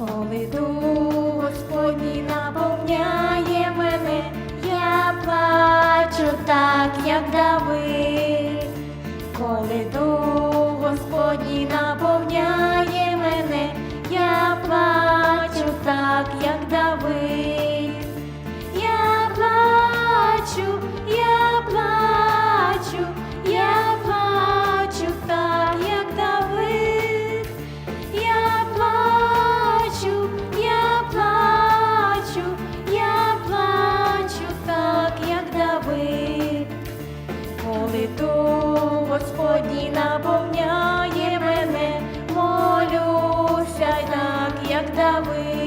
коли дух Господній наповняє мене, я плачу так, як Давид. that we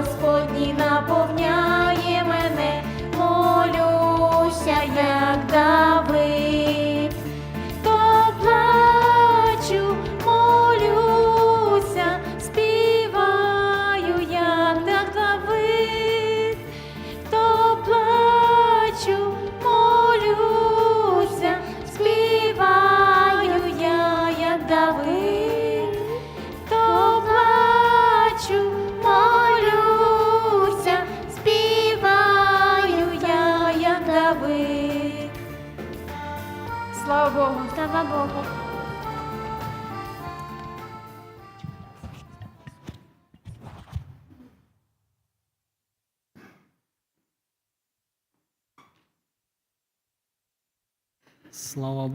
Господні наповняй. трави. Слава Богу, слава Богу. Слава Богу.